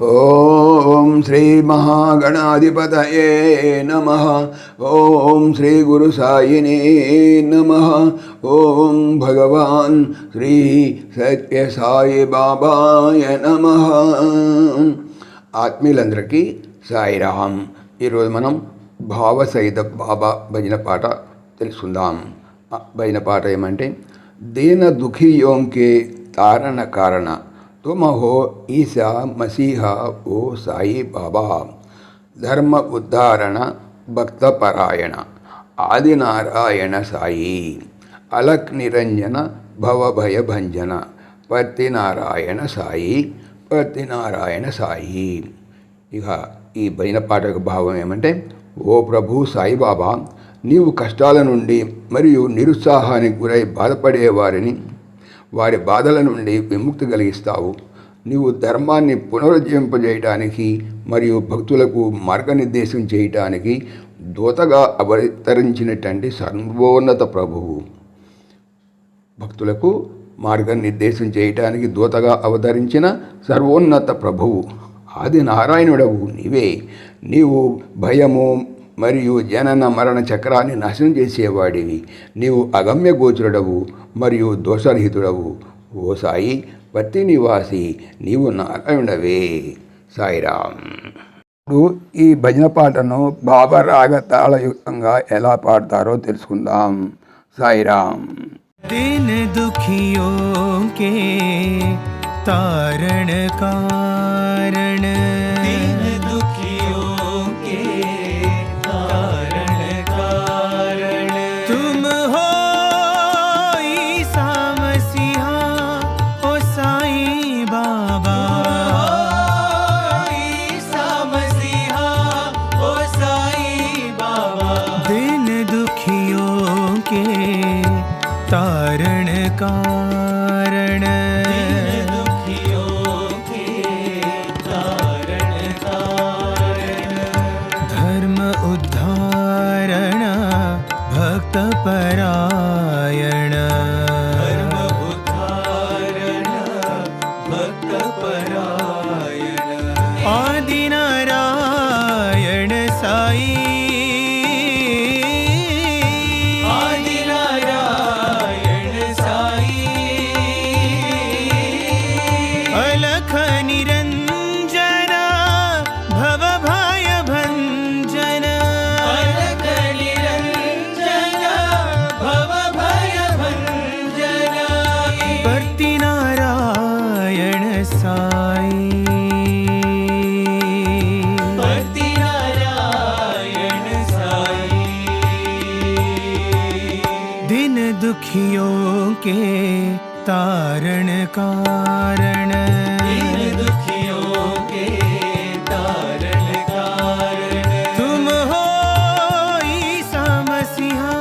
ఓం శ్రీ మహాగణాధిపతయే నమ. ఓం శ్రీ గురు సాయినే నమ. ఓం భగవాన్ శ్రీ సత్య సాయి బాబాయ నమ. ఆత్మీయులందరికీ సాయిరామ్. ఈరోజు మనం భావసహిత బాబా భజన పాట తెలుసుకుందాం. భజన పాట ఏమంటే దీన దుఃఖీ యోంకే తారణ కారణ. తుమహో ఈశా మసీహ ఓ సాయి బాబా. ధర్మ ఉద్ధారణ భక్తపరాయణ. ఆదినారాయణ సాయి. అలక్ నిరంజన భవభయభంజన పత్తినారాయణ సాయి పర్తినారాయణ సాయి. ఇక ఈ భజన పాట యొక్క భావం ఏమంటే ఓ ప్రభు సాయిబాబా నీవు కష్టాల నుండి మరియు నిరుత్సాహానికి గురై బాధపడే వారిని వారి బాధల నుండి విముక్తి కలిగిస్తావు. నీవు ధర్మాన్ని పునరుజ్జింపజేయటానికి మరియు భక్తులకు మార్గనిర్దేశం చేయటానికి దూతగా అవతరించినటువంటి సర్వోన్నత ప్రభువు. భక్తులకు మార్గనిర్దేశం చేయటానికి దూతగా అవతరించిన సర్వోన్నత ప్రభువు. ఆది నారాయణుడవు నీవే. నీవు భయము మరియు జనన మరణ చక్రాన్ని నాశనం చేసేవాడివి నీవు అగమ్య గోచరుడవు మరియు దోషరహితుడవు ఓ సాయి పత్తి నివాసి నీవు నారాయణవే సాయిరామ్ ఇప్పుడు ఈ భజన పాటను బాబా రాగ తాళయుక్తంగా ఎలా పాడతారో తెలుసుకుందాం సాయిరామ్ दिन दुखियों के तारण कारण तारण कारण। धर्म उद्धारण भक्त परा भक्ति नारायण साई। भक्ति नारायण साई। दिन दुखियों के तारण कारण। दिन दुखियों के तारण कारण। तुम हो ईसा मसीहा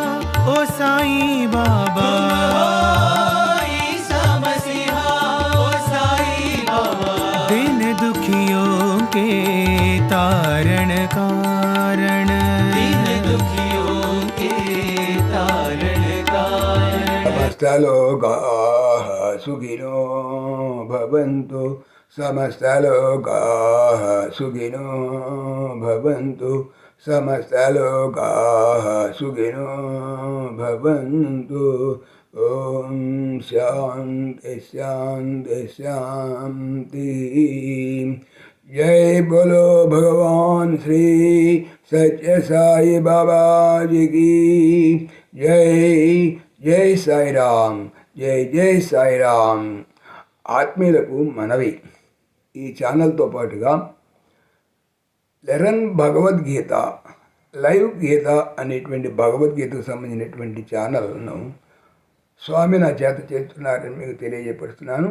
ओ साईं बाबा। तारण कारण। दीन दुखियों के तारण समस्त लोग सुगिनो भवन्तु। समस्तलोकाः सुखिनो भवन्तु। समस्तलोकाः भवन्तु जय बोलो भगवान श्री सत्य साई बाबा जी की जय జై సాయిరామ్ జై జై సాయిరామ్ ఆత్మీయులకు మనవి ఈ ఛానల్తో పాటుగా లెరన్ భగవద్గీత లైవ్ గీత అనేటువంటి భగవద్గీతకు సంబంధించినటువంటి ఛానల్ను స్వామి నా చేత చేస్తున్నారని మీకు తెలియజేపరుస్తున్నాను